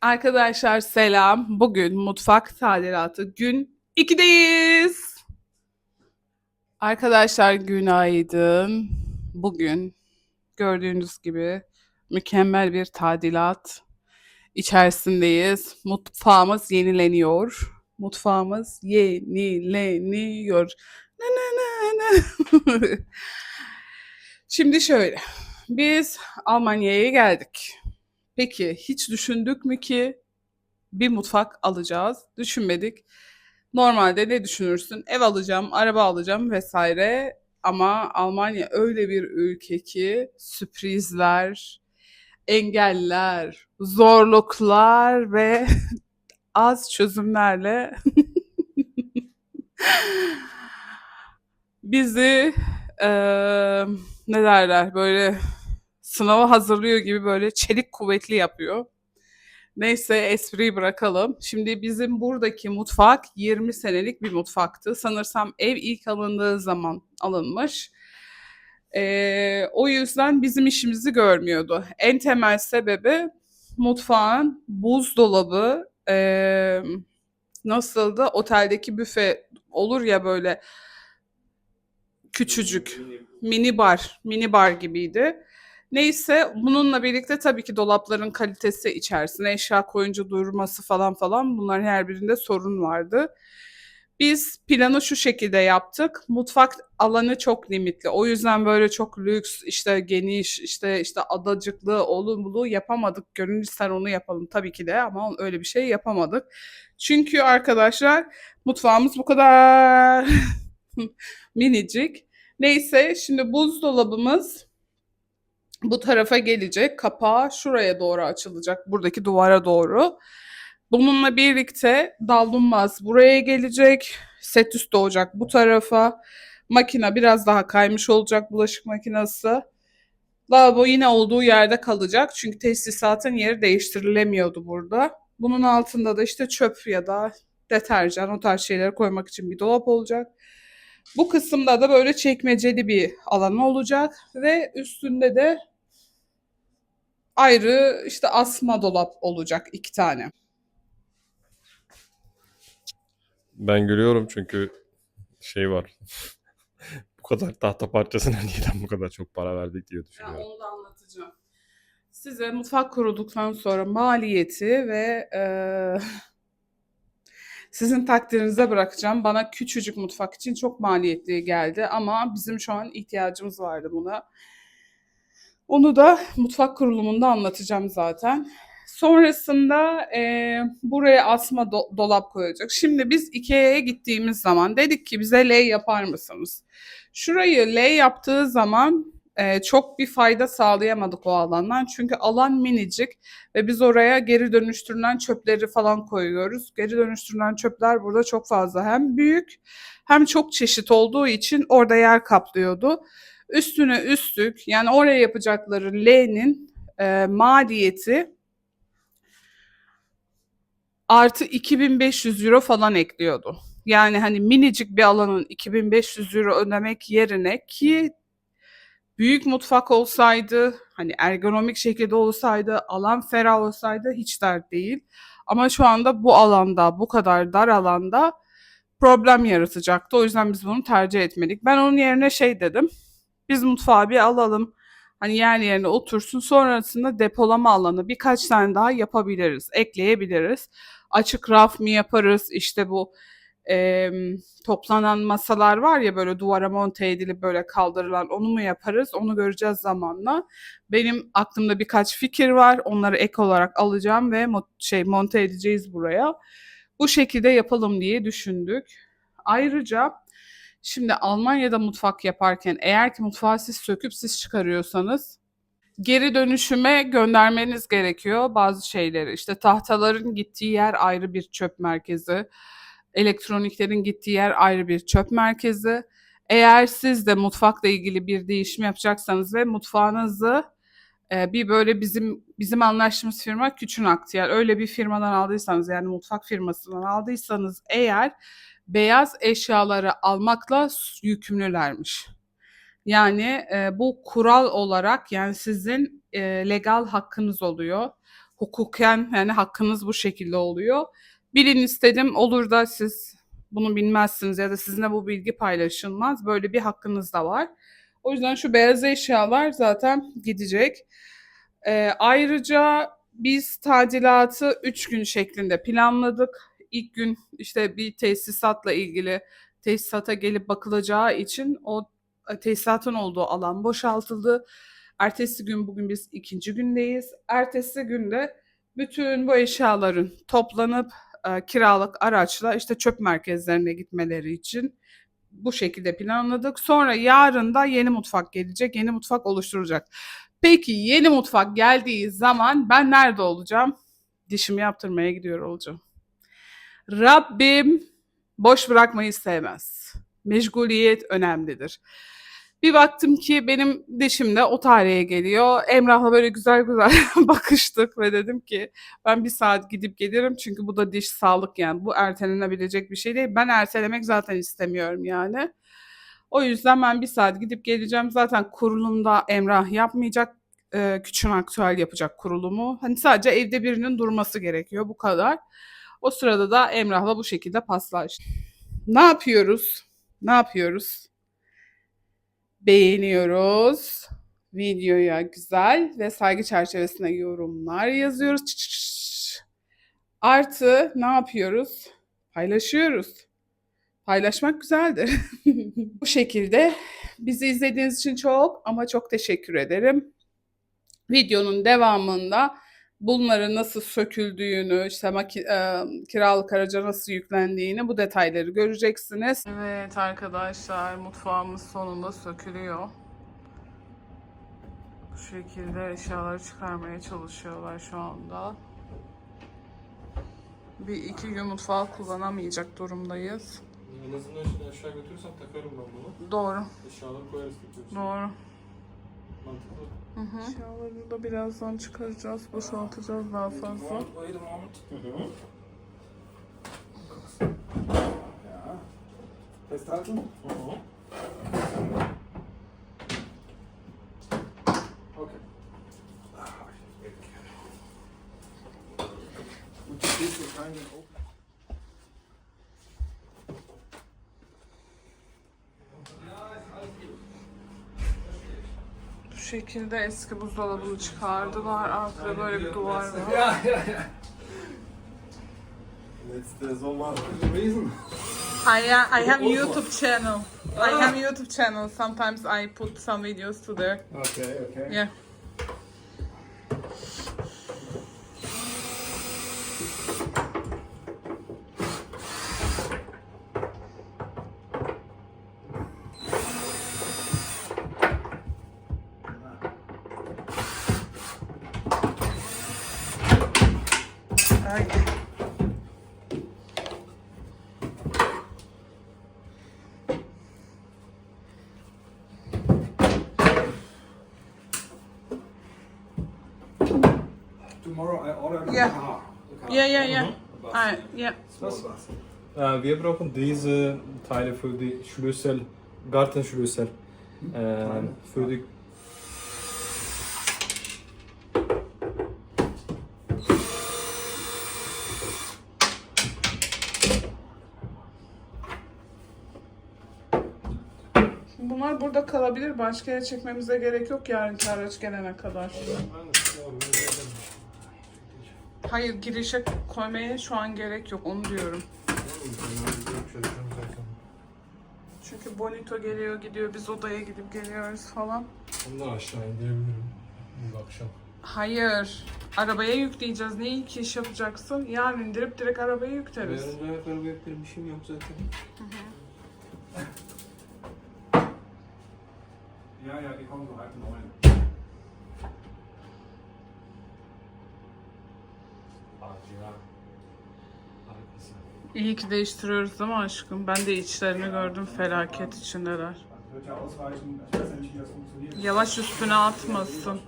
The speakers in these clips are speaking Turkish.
Arkadaşlar selam. Bugün mutfak tadilatı gün 2'deyiz. Arkadaşlar günaydın. Bugün gördüğünüz gibi mükemmel bir tadilat içerisindeyiz. Mutfağımız yenileniyor. Mutfağımız yenileniyor. Şimdi şöyle. Biz Almanya'ya geldik. Peki hiç düşündük mü ki bir mutfak alacağız? Düşünmedik. Normalde ne düşünürsün? Ev alacağım, araba alacağım vesaire. Ama Almanya öyle bir ülke ki sürprizler, engeller, zorluklar ve az çözümlerle bizi eee, ne derler böyle sınava hazırlıyor gibi böyle çelik kuvvetli yapıyor. Neyse espriyi bırakalım. Şimdi bizim buradaki mutfak 20 senelik bir mutfaktı. Sanırsam ev ilk alındığı zaman alınmış. Ee, o yüzden bizim işimizi görmüyordu. En temel sebebi mutfağın buzdolabı ee, nasıldı? Oteldeki büfe olur ya böyle küçücük mini bar, mini bar gibiydi. Neyse bununla birlikte tabii ki dolapların kalitesi içerisine eşya koyunca durması falan falan bunların her birinde sorun vardı. Biz planı şu şekilde yaptık. Mutfak alanı çok limitli. O yüzden böyle çok lüks, işte geniş, işte işte adacıklı, olumlu yapamadık. Gönül ister onu yapalım tabii ki de ama öyle bir şey yapamadık. Çünkü arkadaşlar mutfağımız bu kadar minicik. Neyse şimdi buzdolabımız bu tarafa gelecek. Kapağı şuraya doğru açılacak. Buradaki duvara doğru. Bununla birlikte davlumbaz buraya gelecek. Set üstü olacak bu tarafa. Makine biraz daha kaymış olacak bulaşık makinesi. Lavabo yine olduğu yerde kalacak. Çünkü tesisatın yeri değiştirilemiyordu burada. Bunun altında da işte çöp ya da deterjan o tarz şeyleri koymak için bir dolap olacak. Bu kısımda da böyle çekmeceli bir alan olacak ve üstünde de ayrı işte asma dolap olacak iki tane. Ben görüyorum çünkü şey var. Bu kadar tahta parçasına neden bu kadar çok para verdik diye Ya düşünüyorum. onu da anlatacağım. Size mutfak kurulduktan sonra maliyeti ve eee, sizin takdirinize bırakacağım. Bana küçücük mutfak için çok maliyetli geldi ama bizim şu an ihtiyacımız vardı buna. Onu da mutfak kurulumunda anlatacağım zaten. Sonrasında eee, buraya asma do- dolap koyacak. Şimdi biz Ikea'ya gittiğimiz zaman dedik ki bize L yapar mısınız? Şurayı L yaptığı zaman eee, çok bir fayda sağlayamadık o alandan. Çünkü alan minicik ve biz oraya geri dönüştürülen çöpleri falan koyuyoruz. Geri dönüştürülen çöpler burada çok fazla hem büyük hem çok çeşit olduğu için orada yer kaplıyordu. Üstüne üstlük yani oraya yapacakları L'nin e, maliyeti artı 2500 euro falan ekliyordu. Yani hani minicik bir alanın 2500 euro ödemek yerine ki büyük mutfak olsaydı, hani ergonomik şekilde olsaydı, alan ferah olsaydı hiç dert değil. Ama şu anda bu alanda, bu kadar dar alanda problem yaratacaktı. O yüzden biz bunu tercih etmedik. Ben onun yerine şey dedim. Biz mutfağı bir alalım. Hani yer yerine otursun. Sonrasında depolama alanı birkaç tane daha yapabiliriz, ekleyebiliriz. Açık raf mı yaparız? İşte bu em, toplanan masalar var ya böyle duvara monte edilip böyle kaldırılan onu mu yaparız? Onu göreceğiz zamanla. Benim aklımda birkaç fikir var. Onları ek olarak alacağım ve mo- şey monte edeceğiz buraya. Bu şekilde yapalım diye düşündük. Ayrıca şimdi Almanya'da mutfak yaparken eğer ki mutfağı siz söküp siz çıkarıyorsanız geri dönüşüme göndermeniz gerekiyor bazı şeyleri. İşte tahtaların gittiği yer ayrı bir çöp merkezi. Elektroniklerin gittiği yer ayrı bir çöp merkezi. Eğer siz de mutfakla ilgili bir değişim yapacaksanız ve mutfağınızı e, bir böyle bizim bizim anlaştığımız firma Küçün Aktiyar öyle bir firmadan aldıysanız yani mutfak firmasından aldıysanız eğer beyaz eşyaları almakla yükümlülermiş. Yani e, bu kural olarak yani sizin e, legal hakkınız oluyor. hukuken yani hakkınız bu şekilde oluyor. Bilin istedim olur da siz bunu bilmezsiniz ya da sizinle bu bilgi paylaşılmaz. Böyle bir hakkınız da var. O yüzden şu beyaz eşyalar zaten gidecek. Ee, ayrıca biz tadilatı 3 gün şeklinde planladık. İlk gün işte bir tesisatla ilgili tesisata gelip bakılacağı için o e, tesisatın olduğu alan boşaltıldı. Ertesi gün bugün biz ikinci gündeyiz. Ertesi günde bütün bu eşyaların toplanıp e, kiralık araçla işte çöp merkezlerine gitmeleri için bu şekilde planladık. Sonra yarın da yeni mutfak gelecek. Yeni mutfak oluşturulacak. Peki yeni mutfak geldiği zaman ben nerede olacağım? Dişimi yaptırmaya gidiyor olacağım. Rabbim boş bırakmayı sevmez. Meşguliyet önemlidir. Bir baktım ki benim dişim de o tarihe geliyor. Emrah'la böyle güzel güzel bakıştık ve dedim ki ben bir saat gidip gelirim çünkü bu da diş sağlık yani bu ertelenebilecek bir şey değil. Ben ertelemek zaten istemiyorum yani. O yüzden ben bir saat gidip geleceğim. Zaten kurulumda Emrah yapmayacak. E, küçük aktüel yapacak kurulumu. Hani sadece evde birinin durması gerekiyor bu kadar. O sırada da Emrah'la bu şekilde paslaştık. Ne yapıyoruz? Ne yapıyoruz? Beğeniyoruz. Videoya güzel ve saygı çerçevesinde yorumlar yazıyoruz. Artı ne yapıyoruz? Paylaşıyoruz. Paylaşmak güzeldir. Bu şekilde bizi izlediğiniz için çok ama çok teşekkür ederim. Videonun devamında bunların nasıl söküldüğünü, işte maki- e, kiralık araca nasıl yüklendiğini bu detayları göreceksiniz. Evet arkadaşlar mutfağımız sonunda sökülüyor. Bu şekilde eşyaları çıkarmaya çalışıyorlar şu anda. Bir iki gün mutfağı kullanamayacak durumdayız. En azından şimdi aşağı götürürsem takarım ben bunu. Doğru, Eşyaları koyarız tekrar. doğru. Mantıklı. Hı hı. Eşyaları da birazdan çıkaracağız, boşaltacağız daha fazla. Wait a moment. Ja. Festhalten. Okay. Şekilde eski buzdolabını çıkardılar. Arkada böyle bir duvar var. Letzte Sommer gewesen. I, I have YouTube channel. I have YouTube channel. Sometimes I put some videos to there. Okay, okay. Yeah. Ay. Tomorrow I order Yeah. a car. A car. Yeah, yeah, yeah. A Small bus. Äh, wir brauchen diese Teile für die Schlüssel, Gartenschlüssel. Äh, für die Bunlar burada kalabilir. Başka yere çekmemize gerek yok yarınki araç gelene kadar. Hayır girişe koymaya şu an gerek yok onu diyorum. Çünkü Bonito geliyor gidiyor biz odaya gidip geliyoruz falan. Da aşağı indirebilirim. Bu akşam. Hayır. Arabaya yükleyeceğiz. Ne ilk iş yapacaksın? Yarın indirip direkt arabaya yükleriz. Yarın ayak araba yaptığım işim yok zaten. Ja, ja, die kommen so halb neun. İyi ki değiştiriyoruz değil mi aşkım? Ben de içlerini gördüm felaket içindeler. Yavaş üstüne atmasın.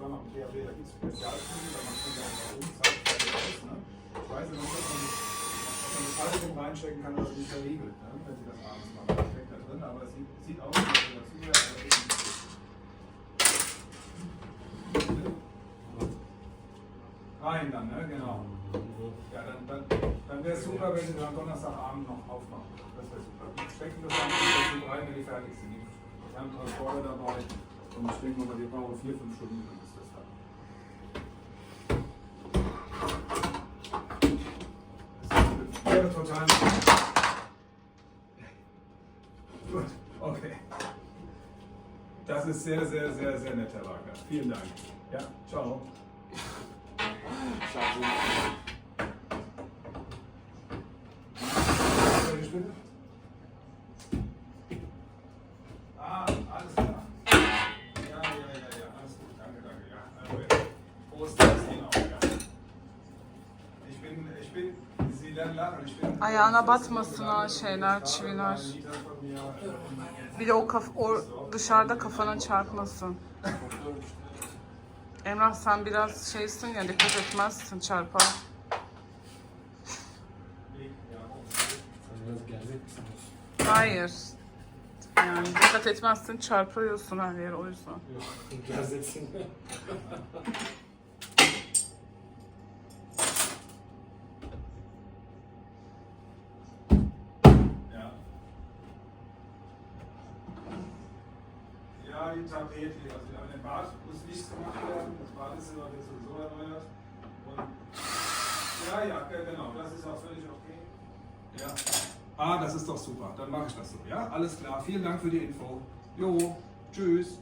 Rein dann, ne? Genau. Ja, dann, dann, dann wäre es super, wenn Sie dann Donnerstagabend noch aufmachen. Das wäre super. Stecken das dann in rein, wenn die fertig sind. Die haben Transporter dabei und stecken aber die brauchen vier, fünf Stunden, dann ist das fertig. Das wäre total. Gut, okay. Das ist sehr, sehr, sehr, sehr nett, Herr Wagner. Vielen Dank. Ja, ciao. Ayağına batmasın ha şeyler, çiviler. Bir de o, kaf o dışarıda kafana çarpmasın. Emrah sen biraz şeysin ya dikkat etmezsin misiniz? Hayır. Yani dikkat etmezsin çarpıyorsun her yere o yüzden. Yok. Ja, die Tapete, also an dem Bad muss nichts gemacht werden. Das Badezimmer wird sowieso erneuert. Und ja, ja, genau, das ist auch völlig okay. Ja. Ah, das ist doch super. Dann mache ich das so. Ja, alles klar. Vielen Dank für die Info. Jo, tschüss.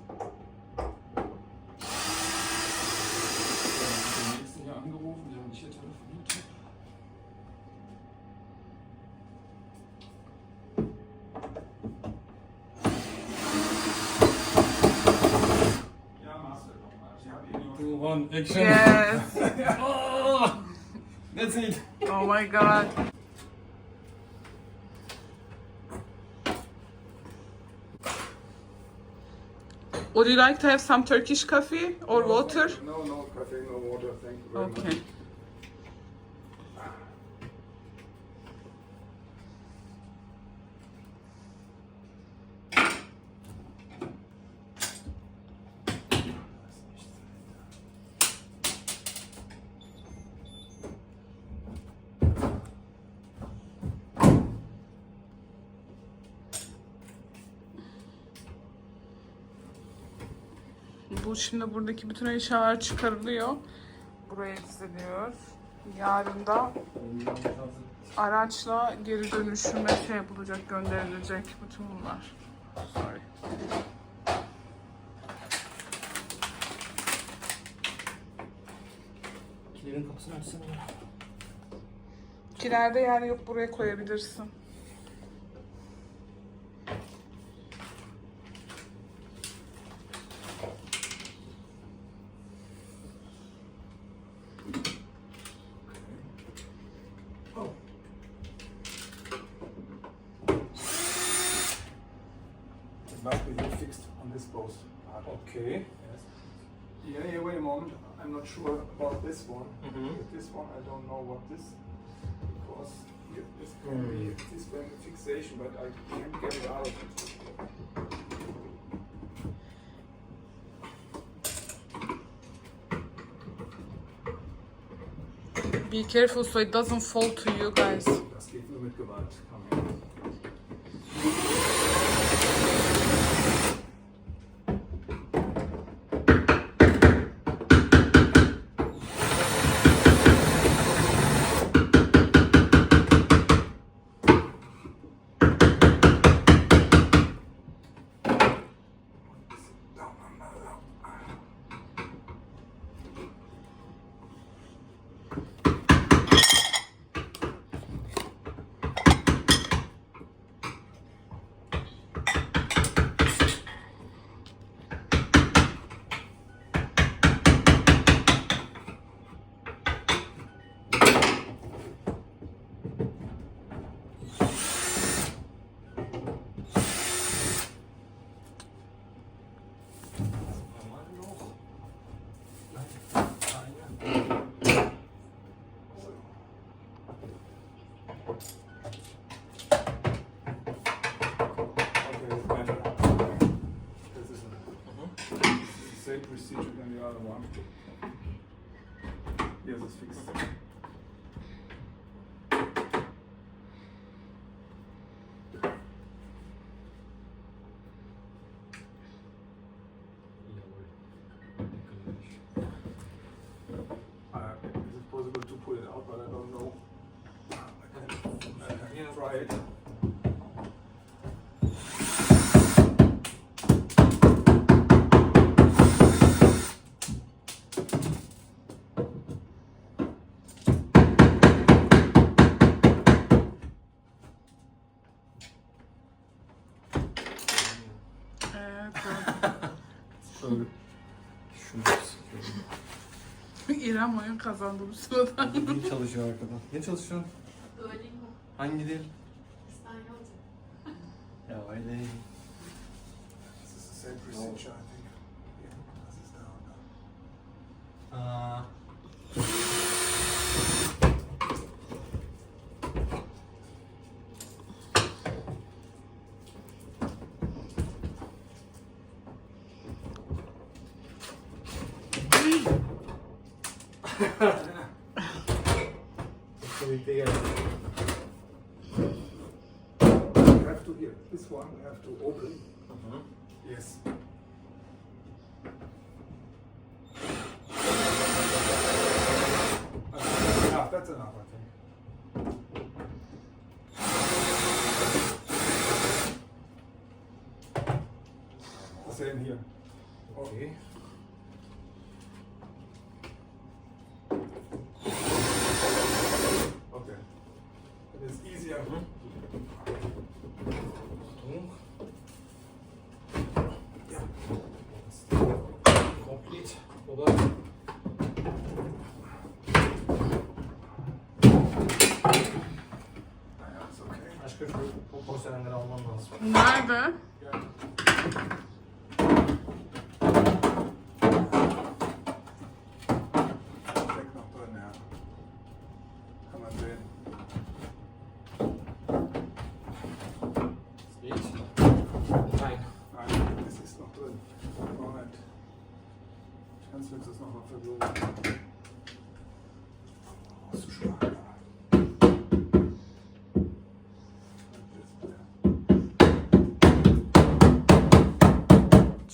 Action! Yes. Oh, that's it! Oh my god. Would you like to have some Turkish coffee or water? No, no coffee, no water. Thank you very much. Bu şimdi buradaki bütün eşyalar çıkarılıyor. Buraya diziliyor. Yarın da araçla geri dönüşüme şey yapılacak, gönderilecek bütün bunlar. Sorry. Kilerin kapısını açsana. Kilerde yer yok buraya koyabilirsin. Can be, this fixation, but I can't get it out. Be careful so it doesn't fall to you guys. Das geht nur mit Gewalt. another one. Yes, it's fixed. Uh, is it possible to pull it out, but I don't know. I can, I can try it. İrem oyun kazandı bu sırada. Dil çalışıyor arkadan. Ne çalışıyorsun? Duolingo, Hangi dil? İspanyolca. Ya öyle. This is the same procedure, I think. Yeah, das ist da. Aa. You have to here, this one we have to open. Yes. Ah, that's enough, porselenleri alman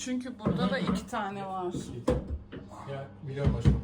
Çünkü burada da iki tane var. Ya biliyorum başkanım.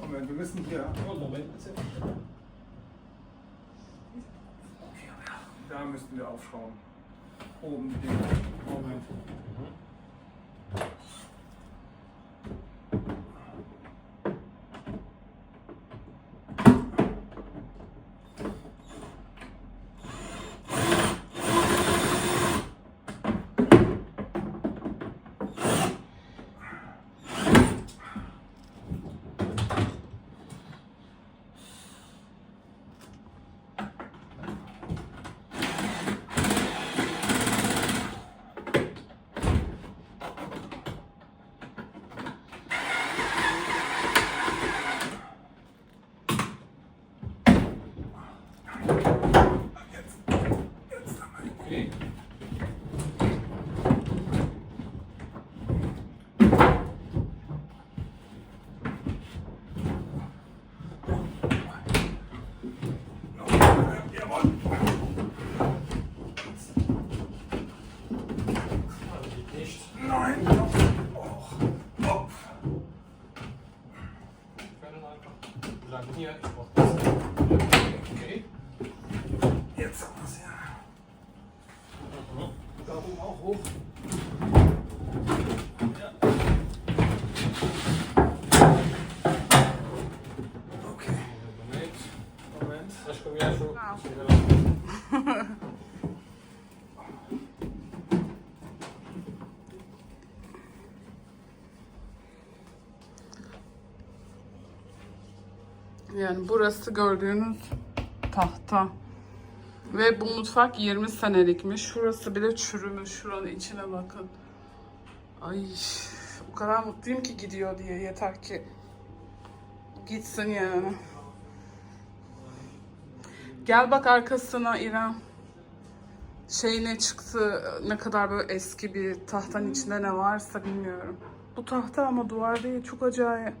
Moment, wir müssen hier. Oh, Moment bitte. Da müssten wir aufschrauben. Oben Dinge. Moment. bleiben Da oben auch hoch. Okay. Moment. Moment. Acho que eu acho. Não. Yani burası gördüğünüz tahta. Ve bu mutfak 20 senelikmiş. Şurası bile çürümüş. Şuranın içine bakın. Ay o kadar mutluyum ki gidiyor diye. Yeter ki gitsin yani. Gel bak arkasına İrem. Şey ne çıktı, ne kadar böyle eski bir tahtanın içinde ne varsa bilmiyorum. Bu tahta ama duvar değil, çok acayip.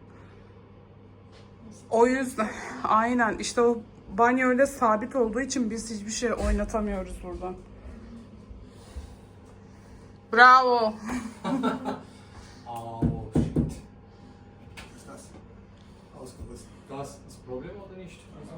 O yüzden aynen işte o banyo öyle sabit olduğu için biz hiçbir şey oynatamıyoruz buradan. Bravo. Oh shit. Was ist das? Ausgerissen. Das ist das Problem oder nicht? Also,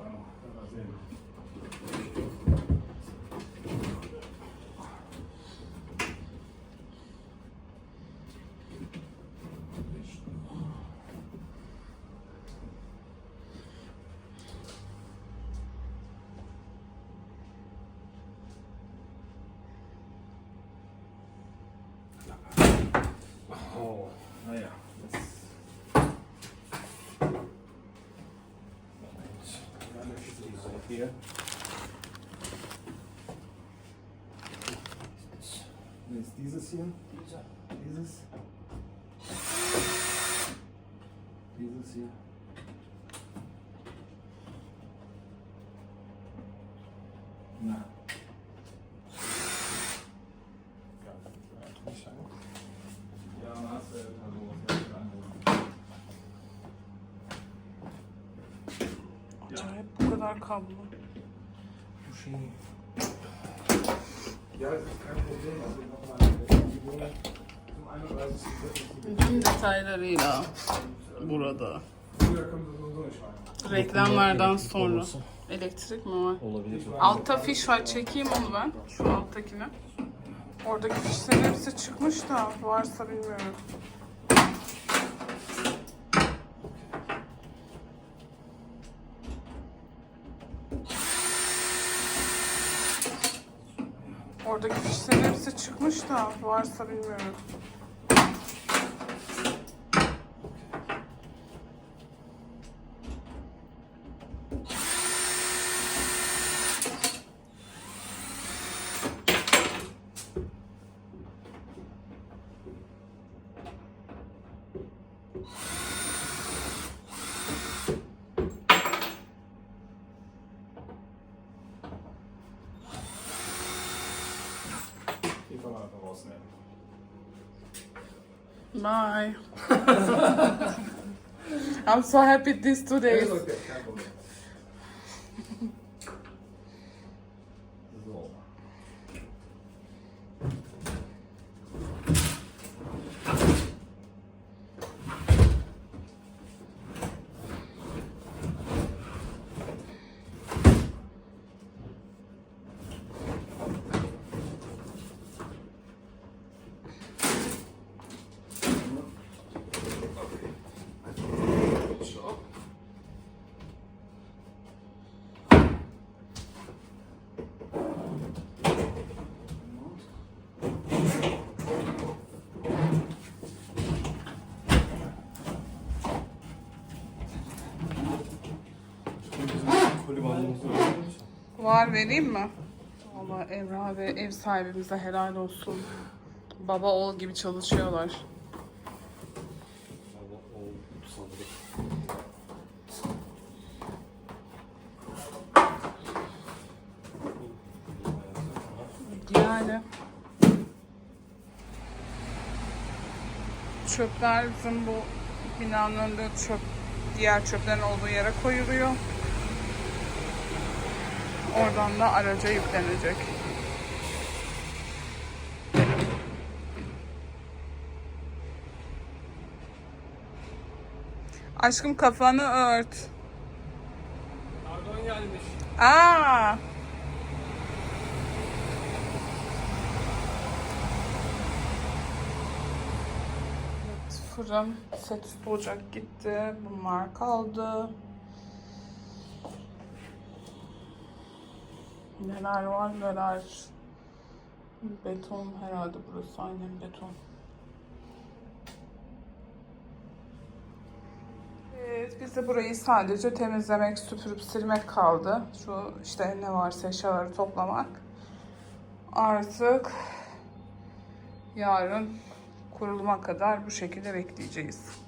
Hier. Jetzt dieses hier. Dieses. Dieses hier. Die Wohnung zum 31.03. Tüm detaylarıyla burada. Reklamlardan sonra. Elektrik mi var? Olabilir. Altta fiş var. Çekeyim onu ben. Şu alttakini. Oradaki fişlerin hepsi çıkmış da varsa bilmiyorum. Oradaki fişlerin çıkmış da varsa bilmiyorum. My, I'm so happy this today. Var vereyim mi? Valla Evra ve ev sahibimize helal olsun. Baba oğul gibi çalışıyorlar. Yani. Çöpler bizim bu binanın önünde çöp, diğer çöplerin olduğu yere koyuluyor. Oradan da araca yüklenecek. Aşkım kafanı ört. gelmiş. Aa. Evet, fırın, set ocak gitti. Bunlar kaldı. Neler var neler. Beton herhalde burası aynen beton. Evet, bize burayı sadece temizlemek, süpürüp silmek kaldı. Şu işte ne varsa eşyaları toplamak. Artık yarın kuruluma kadar bu şekilde bekleyeceğiz.